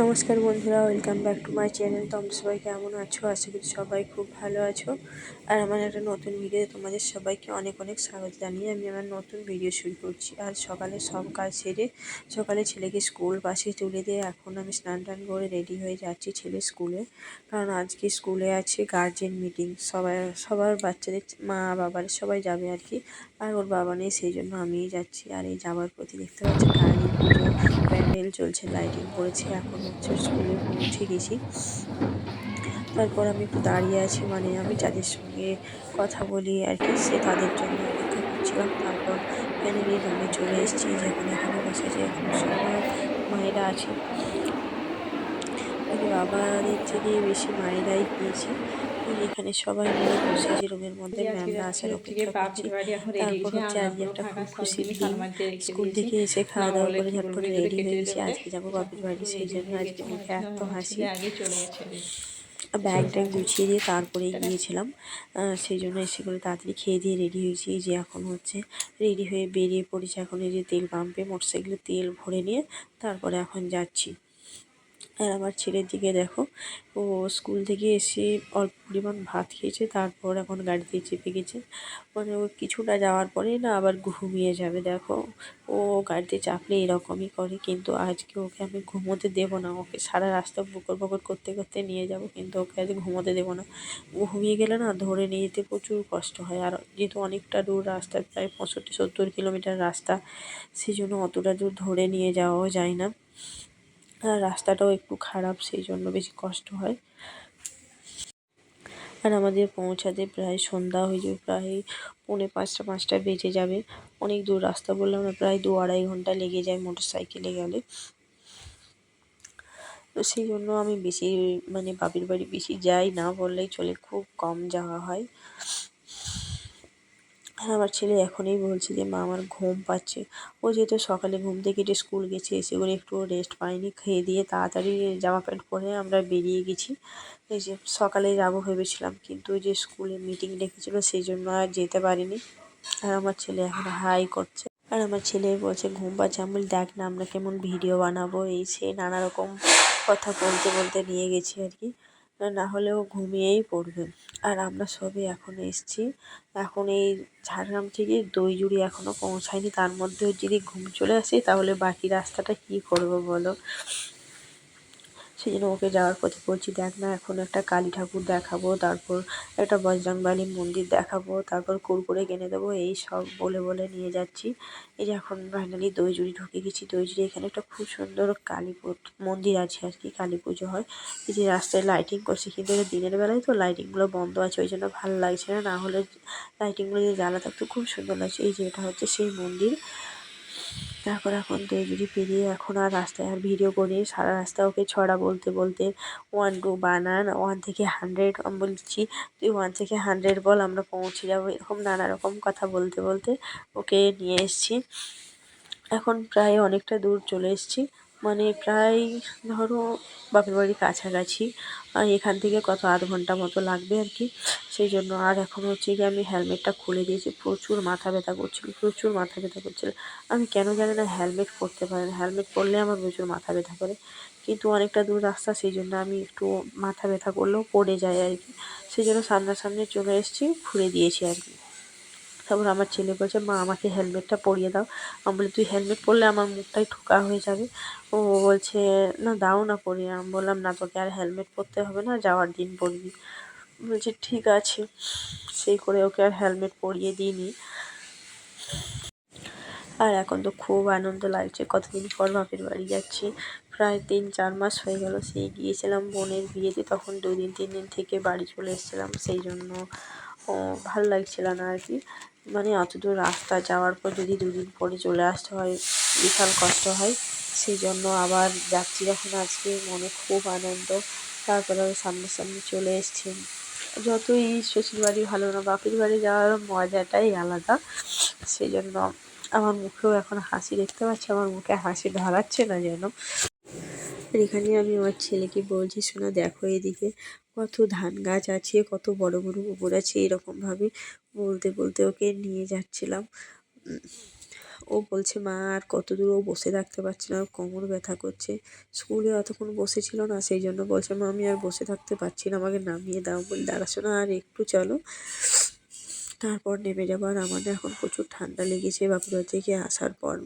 নমস্কার বন্ধুরা, welcome back to my channel. তোমরা সবাই কেমন আছো? আশা করি সবাই খুব ভালো আছো। আর আমার একটা নতুন ভিডিও তোমাদের সবাইকে অনেক অনেক স্বাগত জানিয়ে আমি আমার নতুন ভিডিও শুরু করছি। আর সকালে সব কাজ সেরে সকালে ছেলেকে স্কুল বাসে তুলে দিয়ে এখন আমি স্নান টান করে রেডি হয়ে যাচ্ছি ছেলে স্কুলে। কারণ আজকে স্কুলে আছে গার্জেন মিটিং সবাই, সবার বাচ্চাদের মা বাবার সবাই যাবে আর কি। আর ওর বাবা নেই, সেই জন্য আমিই যাচ্ছি। আর এই যাওয়ার প্রতি দেখতে পাচ্ছি প্যান্ডেল চলছে লাইটিং করেছে এখন হচ্ছে স্কুলে পৌঁছে গেছি তারপর আমি একটু দাঁড়িয়ে আছি মানে আমি যাদের সঙ্গে কথা বলি আর কি, সে তাদের জন্য অপেক্ষা করছিলাম। তারপর ফ্যামিলি রুমে চলে এসেছি, যেখানে এখানে বসেছে, এখন সবাই মায়েরা আছে। বাবাদের থেকে বেশি মায়েরাই গিয়েছে এখানে সবাই মিলে বসে যে রুমের মধ্যে ম্যামরা আসার অপেক্ষা করছি। তারপর হচ্ছে আজকে একটা খুব খুশির দিন স্কুল থেকে এসে খাওয়া দাওয়া করে ঝটপট রেডি হয়ে গেছি। আজকে যাব বাপির বাড়ি সেই জন্য আজকে মুখে এত হাসি ব্যাগ ট্যাগ গুছিয়ে দিয়ে তারপরে গিয়েছিলাম। সেই জন্য এসে করে তাড়াতাড়ি খেয়ে দিয়ে রেডি হয়েছি। যে এখন হচ্ছে রেডি হয়ে বেরিয়ে পড়েছি এখন এই যে তেল পাম্পে মোটরসাইকেলে তেল ভরে নিয়ে তারপরে এখন যাচ্ছি। আর আমার ছেলের দিকে দেখো। ও স্কুল থেকে এসে অল্প পরিমাণ ভাত খেয়েছে, তারপর এখন গাড়িতে চেপে গেছে। মানে ও কিছুটা যাওয়ার পরেই না আবার ঘুমিয়ে যাবে, দেখো। ও গাড়িতে চাপলে এরকমই করে, কিন্তু আজকে ওকে আমি ঘুমোতে দেবো না। ওকে সারা রাস্তা বকর বকর করতে করতে নিয়ে যাব, কিন্তু ওকে আজ ঘুমোতে দেবো না। ঘুমিয়ে গেলে না ধরে নিয়ে যেতে প্রচুর কষ্ট হয়। আর যেহেতু অনেকটা দূর রাস্তা, প্রায় পঁয়ষট্টি সত্তর কিলোমিটার রাস্তা সেই জন্য অতটা দূর ধরে নিয়ে যাওয়াও যায় না। আর রাস্তাটাও একটু খারাপ সেই জন্য বেশি কষ্ট হয়। আর আমাদের পৌঁছাতে প্রায় সন্ধ্যা হয়ে যাবে, প্রায় পৌনে পাঁচটা পাঁচটা বেজে যাবে। অনেক দূর রাস্তা বললাম না, প্রায় দু আড়াই ঘণ্টা লেগে যায় মোটর সাইকেলে গেলে। তো সেই জন্য আমি বেশি মানে বাপের বাড়ি বেশি যাই না বললেই চলে, খুব কম যাওয়া হয়। হ্যাঁ আমার ছেলে এখনই বলছে যে, মা, আমার ঘুম পাচ্ছে। ও যেহেতু সকালে ঘুম থেকে উঠে স্কুল গেছে, এসে করে একটু রেস্ট পায়নি খেয়ে দিয়ে তাড়াতাড়ি জামা প্যান্ট পরে আমরা বেরিয়ে গেছি। এই যে, সকালে যাব ভেবেছিলাম, কিন্তু ওই যে স্কুলে মিটিং ডেকেছিলো, সেই জন্য আর যেতে পারিনি। আর আমার ছেলে এখন হাই করছে। আর আমার ছেলে বলছে, ঘুম পাচ্ছে। আমি দেখ না, আমরা কেমন ভিডিও বানাবো। এই সে নানা রকম কথা বলতে বলতে নিয়ে গেছি আর কি। না হলেও ঘুমিয়েই পড়বে আর আমরা সবই এখন এসছি। এখন এই ঝাড়গ্রাম থেকে দইজুড়ি এখনও পৌঁছায়নি। তার মধ্যেও যদি ঘুম চলে আসে, তাহলে বাকি রাস্তাটা কী করব বলো? সেই জন্য ওকে যাওয়ার পথে বলছি, দেখ না, এখন একটা কালী ঠাকুর দেখাবো, তারপর একটা বজরংবলী মন্দির দেখাবো, তারপর কুরকুরে কিনে দেবো, এই সব বলে বলে নিয়ে যাচ্ছি। এই যে এখন ফাইনালি দইজুড়ি ঢুকে গেছি, দইজুড়ি এখানে একটা খুব সুন্দর কালী মন্দির আছে আর কি, কালী পুজো হয়। এই যে রাস্তায় লাইটিং করছে, কিন্তু দিনের বেলায় তো লাইটিংগুলো বন্ধ আছে, ওই জন্য ভালো লাগছে না না হলে লাইটিংগুলো যদি জ্বালা থাকতো খুব সুন্দর লাগছে। এই যে এটা হচ্ছে সেই মন্দির। তারপর এখন দইজুড়ি পেরিয়ে এখন আর রাস্তায় আর ভিডিও করি সারা রাস্তা ওকে ছড়া বলতে বলতে ওয়ান টু বানান ওয়ান থেকে হান্ড্রেড বলছি, তুই ওয়ান থেকে হান্ড্রেড বল, আমরা পৌঁছে যাব, এরকম নানা রকম কথা বলতে বলতে ওকে নিয়ে এসছি। এখন প্রায় অনেকটা দূর চলে এসছি। মানে প্রায় ধরো বাপের বাড়ির কাছাকাছি এখান থেকে কত আধ ঘণ্টা মতো লাগবে আর কি। সেই জন্য আর এখন হচ্ছে গিয়ে আমি হেলমেটটা খুলে দিয়েছি। প্রচুর মাথা ব্যথা করছিল, প্রচুর মাথা ব্যথা করছিল। আমি কেন জানি না হেলমেট পরতে পারি না। হেলমেট পরলে আমার প্রচুর মাথা ব্যথা করে। কিন্তু অনেকটা দূর রাস্তা, সেই জন্য আমি একটু মাথা ব্যথা করলেও পড়ে যায় আর কি। সেই জন্য সামনাসামনি চলে এসেছি, খুলে দিয়েছি আর কি। তারপর আমার ছেলে বলছে, মা, আমাকে হেলমেটটা পরিয়ে দাও। আমি বলি তুই হেলমেট পরলে আমার মুখটাই ঠোকা হয়ে যাবে। ও বলছে, না, দাও না পরিয়ে। আমি বললাম, না, তোকে আর হেলমেট পরতে হবে না, যাওয়ার দিন পরবি। বলছে, ঠিক আছে। সেই করে ওকে আর হেলমেট পরিয়ে দিইনি। আর এখন তো খুব আনন্দ লাগছে। কতদিন পর বাপের বাড়ি যাচ্ছি। প্রায় তিন, চার মাস হয়ে গেল সেই গিয়েছিলাম বোনের বিয়েতে। তখন দুদিন তিন দিন থেকে বাড়ি চলে এসেছিলাম। সেই জন্য ভালো লাগছিল না আর কি। মানে অত দূর রাস্তা যাওয়ার পর যদি দুদিন পরে চলে আসতে হয়, বিশাল কষ্ট হয়। সেই জন্য আবার যাচ্ছি। যখন আজকে মনে খুব আনন্দ। তারপরে আমি সামনাসামনি চলে এসছি। যতই শ্বশুর বাড়ি ভালো না, বাপের বাড়ি যাওয়ার মজাটাই আলাদা। সেই জন্য আমার মুখেও এখন হাসি দেখতে পাচ্ছি, আমার মুখে হাসি ধরাচ্ছে না যেন। এখানে আমি আমার ছেলেকে বলছি, শোনা, দেখো এদিকে কত ধান গাছ আছে, কত বড় বড় পুকুর আছে। এরকমভাবে বলতে বলতে ওকে নিয়ে যাচ্ছিলাম। ও বলছে, মা, আর কত দূর ও বসে থাকতে পারছে না কোমর ব্যথা করছে। স্কুলে অতক্ষণ বসেছিল না, সেই জন্য বলছে, মা, আমি আর বসে থাকতে পারছি না, আমাকে নামিয়ে দাও। বলে দাঁড়াশোনা আর একটু চলো। তারপর নেমে যাব, আর আমাদের এখন প্রচুর ঠান্ডা লেগেছে বাঁকুড়া থেকে আসার পর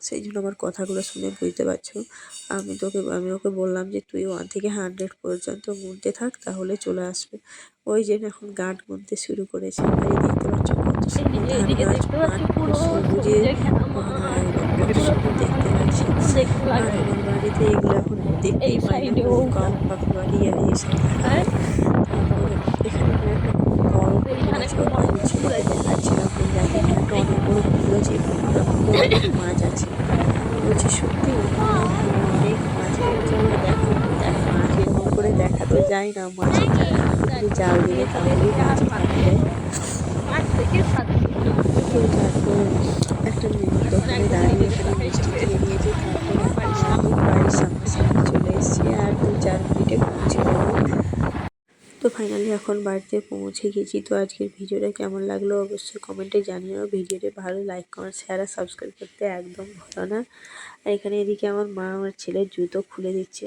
সেই জন্য আমার কথাগুলো শুনে বুঝতে পারছ। আমি তোকে আমি ওকে বললাম যে তুই ওয়ান থেকে হান্ড্রেড পর্যন্ত গুনতে থাক তাহলে চলে আসবে। ওই যে এখন গান গুনতে শুরু করেছে। আর দেখতে পাচ্ছ কত সুন্দর ধান এদিকে গাছ দেখতে সবুজে কত সুন্দর লাগছে। আর আমার বাড়িতে এগুলো এখন দেখতেই এই পাই না পাখি বাড়ি আর দেখা আর যায় তারপরে এখানে আমি একটা খুব বড় পুকুর এখানে আছে একটা ওটা বড় বলছিল পুকুর আছে। দেখাচ্ছিলাম বলে দেখেন একটা অনেক বড় পুকুর আছে এই পুকুরটা পুকুরে অনেক মাছ আছে বলছি সত্যি অনেক মাছ আছে বলে দেখো দেখ মাছ এরকম করে যায় না পুকুরে জাল দিলে তাহলেই মাছ তো একটা মেয়ের দোকানে দাঁড়িয়ে এখানে বাড়ির সামনাসামনি চলে এসেছি আর দু চার মিনিটে পৌঁছে তো ফাইনালি এখন বাড়িতে পৌঁছে গেছি। তো আজকের ভিডিওটা কেমন লাগল অবশ্যই কমেন্টে জানিও। ভিডিওটা ভালো লাইক কমেন্ট শেয়ার আর সাবস্ক্রাইব করতে একদম ভুলো না। আর এখানে এদিকে আমার মা, আমার ছেলের জুতো খুলে দিচ্ছে।